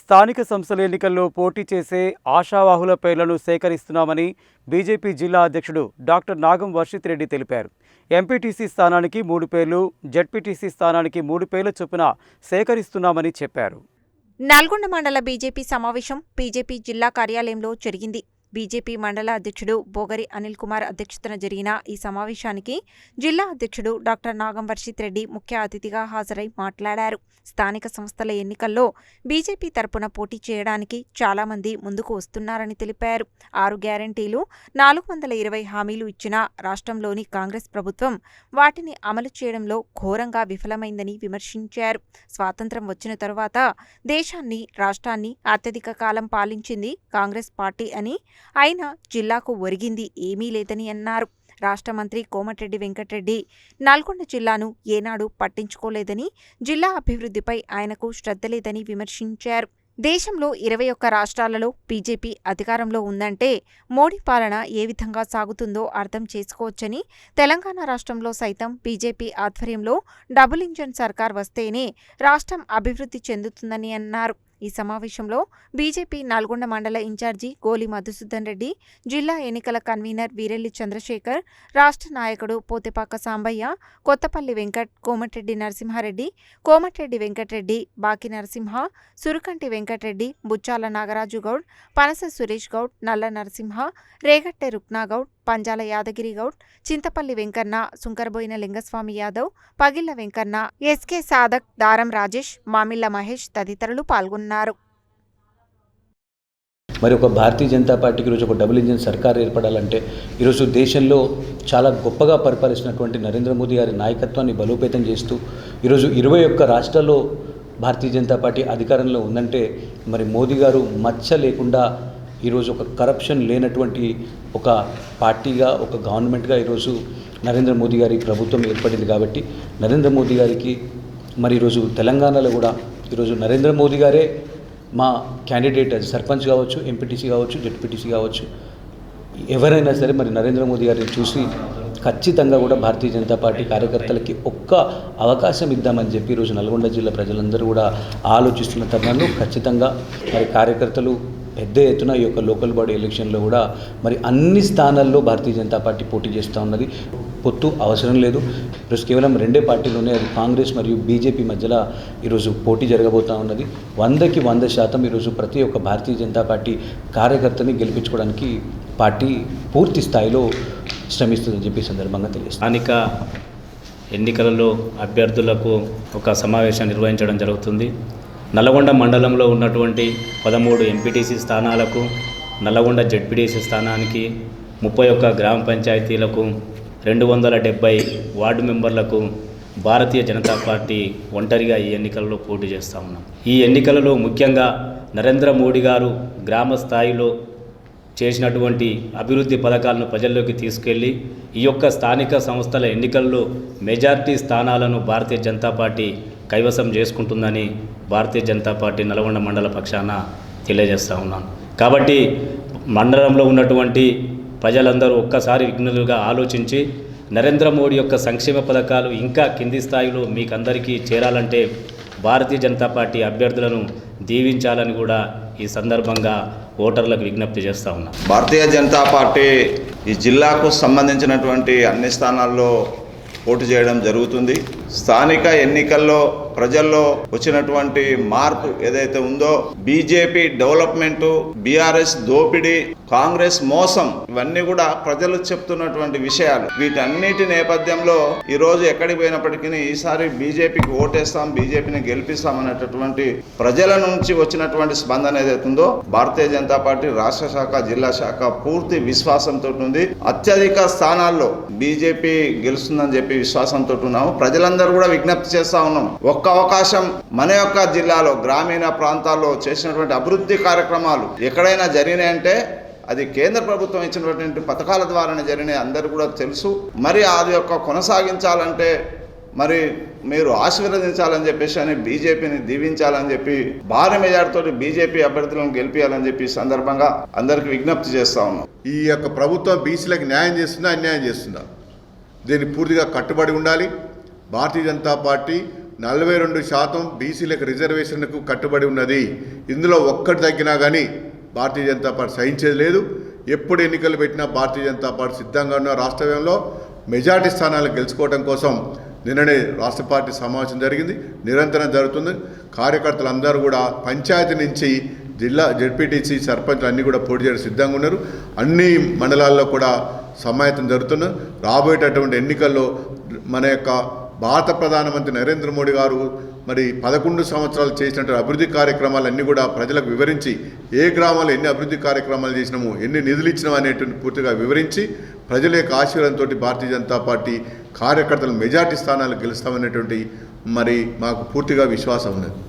స్థానిక సంస్థల ఎన్నికల్లో పోటీ చేసే ఆశావాహుల పేర్లను సేకరిస్తున్నామని బీజేపీ జిల్లా అధ్యక్షుడు డాక్టర్ నాగం వర్షిత్ రెడ్డి తెలిపారు. ఎంపీటీసీ స్థానానికి మూడు పేర్లు జడ్పీటీసీ స్థానానికి మూడు పేర్ల చొప్పున సేకరిస్తున్నామని చెప్పారు. నల్గొండ మండల బీజేపీ సమావేశం బీజేపీ జిల్లా కార్యాలయంలో జరిగింది. బీజేపీ మండల అధ్యక్షుడు బోగరి అనిల్ కుమార్ అధ్యక్షతన జరిగిన ఈ సమావేశానికి జిల్లా అధ్యక్షుడు డాక్టర్ నాగంవర్షిత్ రెడ్డి ముఖ్య అతిథిగా హాజరై మాట్లాడారు. స్థానిక సంస్థల ఎన్నికల్లో బీజేపీ తరపున పోటీ చేయడానికి చాలామంది ముందుకు వస్తున్నారని తెలిపారు. ఆరు గ్యారంటీలు నాలుగు వందల ఇరవై హామీలు ఇచ్చిన రాష్ట్రంలోని కాంగ్రెస్ ప్రభుత్వం వాటిని అమలు చేయడంలో ఘోరంగా విఫలమైందని విమర్శించారు. స్వాతంత్ర్యం వచ్చిన తరువాత దేశాన్ని రాష్ట్రాన్ని అత్యధిక కాలం పాలించింది కాంగ్రెస్ పార్టీ అని అయినా జిల్లాకు ఒరిగింది ఏమీ లేదని అన్నారు. రాష్ట్ర మంత్రి కోమటిరెడ్డి వెంకటరెడ్డి నల్గొండ జిల్లాను ఏనాడు పట్టించుకోలేదని జిల్లా అభివృద్ధిపై ఆయనకు శ్రద్ధ లేదని విమర్శించారు. దేశంలో ఇరవై ఒక్క రాష్ట్రాలలో బీజేపీ అధికారంలో ఉందంటే మోడీ పాలన ఏ విధంగా సాగుతుందో అర్థం చేసుకోవచ్చని తెలంగాణ రాష్ట్రంలో సైతం బీజేపీ ఆధ్వర్యంలో డబుల్ ఇంజన్ సర్కార్ వస్తేనే రాష్ట్రం అభివృద్ధి చెందుతుందని అన్నారు. ఈ సమావేశంలో బీజేపీ నల్గొండ మండల ఇన్ఛార్జి గోలి మధుసూదన్ రెడ్డి జిల్లా ఎన్నికల కన్వీనర్ వీరెల్లి చంద్రశేఖర్ రాష్ట్ర నాయకుడు పోతెపాక సాంబయ్య కొత్తపల్లి వెంకట్ కోమటిరెడ్డి నరసింహారెడ్డి కోమటిరెడ్డి వెంకటరెడ్డి బాకి నరసింహ సురుకంటి వెంకటరెడ్డి బుచ్చాల నాగరాజు గౌడ్ పనస సురేష్ గౌడ్ నల్ల నరసింహ రేగట్టె రుక్నాగౌడ్ పంజాల యాదగిరి గౌడ్ చింతపల్లి వెంకన్న సుంకరబోయిన లింగస్వామి యాదవ్ పగిళ్ళ వెంకన్న ఎస్కే సాదక్ దారం రాజేష్ మామిళ్ళ మహేష్ తదితరులు పాల్గొన్నారు. మరి ఒక భారతీయ జనతా పార్టీకి ఈరోజు ఒక డబుల్ ఇంజిన్ సర్కార్ ఏర్పడాలంటే ఈరోజు దేశంలో చాలా గొప్పగా పరిపాలిస్తున్నటువంటి నరేంద్ర మోదీ గారి నాయకత్వాన్ని బలోపేతం చేస్తూ ఈరోజు ఇరవై ఒక్క రాష్ట్రాల్లో భారతీయ జనతా పార్టీ అధికారంలో ఉందంటే మరి మోదీ గారు మచ్చ లేకుండా ఈరోజు ఒక కరప్షన్ లేనటువంటి ఒక పార్టీగా ఒక గవర్నమెంట్గా ఈరోజు నరేంద్ర మోదీ గారి ప్రభుత్వం ఏర్పడింది కాబట్టి నరేంద్ర మోదీ గారికి మరి ఈరోజు తెలంగాణలో కూడా ఈరోజు నరేంద్ర మోదీ గారే మా క్యాండిడేట్ సర్పంచ్ కావచ్చు ఎంపీటీసీ కావచ్చు జెడ్పీటీసీ కావచ్చు ఎవరైనా సరే మరి నరేంద్ర మోదీ గారిని చూసి ఖచ్చితంగా కూడా భారతీయ జనతా పార్టీ కార్యకర్తలకి ఒక్క అవకాశం ఇద్దామని చెప్పి ఈరోజు నల్గొండ జిల్లా ప్రజలందరూ కూడా ఆలోచిస్తున్న తరుణంలో ఖచ్చితంగా మరి కార్యకర్తలు పెద్ద ఎత్తున ఈ యొక్క లోకల్ బాడీ ఎలక్షన్లో కూడా మరి అన్ని స్థానాల్లో భారతీయ జనతా పార్టీ పోటీ చేస్తూ ఉన్నది. పొత్తు అవసరం లేదు. ఈరోజు కేవలం రెండే పార్టీలోనే అది కాంగ్రెస్ మరియు బీజేపీ మధ్యలో ఈరోజు పోటీ జరగబోతూ ఉన్నది. వందకి వంద శాతం ఈరోజు ప్రతి ఒక్క భారతీయ జనతా పార్టీ కార్యకర్తని గెలిపించుకోవడానికి పార్టీ పూర్తి స్థాయిలో శ్రమిస్తుందని చెప్పి సందర్భంగా తెలియజేస్తాను స్థానిక ఎన్నికలలో అభ్యర్థులకు ఒక సమావేశం నిర్వహించడం జరుగుతుంది. నల్లగొండ మండలంలో ఉన్నటువంటి పదమూడు ఎంపీటీసీ స్థానాలకు నల్లగొండ జడ్పీటీసీ స్థానానికి ముప్పై ఒక్క గ్రామ పంచాయతీలకు రెండు వందల డెబ్బై వార్డు మెంబర్లకు భారతీయ జనతా పార్టీ ఒంటరిగా ఈ ఎన్నికలలో పోటీ చేస్తూ ఉన్నాం. ఈ ఎన్నికలలో ముఖ్యంగా నరేంద్ర మోడీ గారు గ్రామ స్థాయిలో చేసినటువంటి అభివృద్ధి పథకాలను ప్రజల్లోకి తీసుకెళ్ళి ఈ యొక్క స్థానిక సంస్థల ఎన్నికల్లో మెజార్టీ స్థానాలను భారతీయ జనతా పార్టీ కైవసం చేసుకుంటుందని భారతీయ జనతా పార్టీ నల్గొండ మండల పక్షాన తెలియజేస్తూ ఉన్నాను. కాబట్టి మండలంలో ఉన్నటువంటి ప్రజలందరూ ఒక్కసారి విఘ్నులుగా ఆలోచించి నరేంద్ర మోడీ యొక్క సంక్షేమ పథకాలు ఇంకా కింది స్థాయిలో మీకందరికీ చేరాలంటే భారతీయ జనతా పార్టీ అభ్యర్థులను దీవించాలని కూడా ఈ సందర్భంగా ఓటర్లకు విజ్ఞప్తి చేస్తూ ఉన్నాం. భారతీయ జనతా పార్టీ ఈ జిల్లాకు సంబంధించినటువంటి అన్ని స్థానాల్లో పోటీ చేయడం జరుగుతుంది. స్థానిక ఎన్నికల్లో ప్రజల్లో వచ్చినటువంటి మార్పు ఏదైతే ఉందో బీజేపీ డెవలప్మెంట్ బీఆర్ఎస్ దోపిడీ కాంగ్రెస్ మోసం ఇవన్నీ కూడా ప్రజలు చెప్తున్నటువంటి విషయాలు. వీటన్నిటి నేపథ్యంలో ఈరోజు ఎక్కడికి పోయినప్పటికీ ఈసారి బీజేపీకి ఓటేస్తాం బీజేపీని గెలిపిస్తాం అనేటటువంటి ప్రజల నుంచి వచ్చినటువంటి స్పందన ఏదైతే ఉందో భారతీయ జనతా పార్టీ రాష్ట్ర శాఖ జిల్లా శాఖ పూర్తి విశ్వాసంతో ఉంది. అత్యధిక స్థానాల్లో బీజేపీ గెలుస్తుందని చెప్పి విశ్వాసంతో ఉన్నాము. ప్రజలందరూ కూడా విజ్ఞప్తి చేస్తా ఉన్నాం. ఒక్క అవకాశం మన యొక్క జిల్లాలో గ్రామీణ ప్రాంతాల్లో చేసినటువంటి అభివృద్ధి కార్యక్రమాలు ఎక్కడైనా జరిగినాయంటే అది కేంద్ర ప్రభుత్వం ఇచ్చినటువంటి పథకాల ద్వారానే జరిగినాయి అందరూ కూడా తెలుసు. మరి అది యొక్క కొనసాగించాలంటే మరి మీరు ఆశీర్వదించాలని చెప్పేసి అని బీజేపీని దీవించాలని చెప్పి భారీ మెజార్టీతో బీజేపీ అభ్యర్థులను గెలిపించాలని చెప్పి సందర్భంగా అందరికి విజ్ఞప్తి చేస్తా ఉన్నాం. ఈ యొక్క ప్రభుత్వం బీసీలకు న్యాయం చేస్తుందా అన్యాయం చేస్తుందా? దీన్ని పూర్తిగా కట్టుబడి ఉండాలి. భారతీయ జనతా పార్టీ నలభై రెండు శాతం బీసీలకు రిజర్వేషన్కు కట్టుబడి ఉన్నది. ఇందులో ఒక్కటి తగ్గినా కానీ భారతీయ జనతా పార్టీ సహించేది లేదు. ఎప్పుడు ఎన్నికలు పెట్టినా భారతీయ జనతా పార్టీ సిద్ధంగా ఉన్న రాష్ట్రంలో మెజార్టీ స్థానాలు గెలుచుకోవడం కోసం నిన్ననే రాష్ట్ర పార్టీ సమావేశం జరిగింది. నిరంతరం జరుగుతుంది. కార్యకర్తలందరూ కూడా పంచాయతీ నుంచి జిల్లా జడ్పీటీసీ సర్పంచ్లు అన్నీ కూడా పోటీ చేయడం సిద్ధంగా ఉన్నారు. అన్ని మండలాల్లో కూడా సమాయత్తం జరుగుతున్నారు రాబోయేటటువంటి ఎన్నికల్లో మన యొక్క భారత ప్రధానమంత్రి నరేంద్ర మోడీ గారు మరి పదకొండు సంవత్సరాలు చేసినటువంటి అభివృద్ధి కార్యక్రమాలన్నీ కూడా ప్రజలకు వివరించి ఏ గ్రామాలు ఎన్ని అభివృద్ధి కార్యక్రమాలు చేసినాము ఎన్ని నిధులు ఇచ్చినాము అనేటువంటి పూర్తిగా వివరించి ప్రజల యొక్క ఆశీర్వాదంతో భారతీయ జనతా పార్టీ కార్యకర్తలు మెజార్టీ స్థానాలు గెలుస్తామనేటువంటి మరి మాకు పూర్తిగా విశ్వాసం ఉన్నది.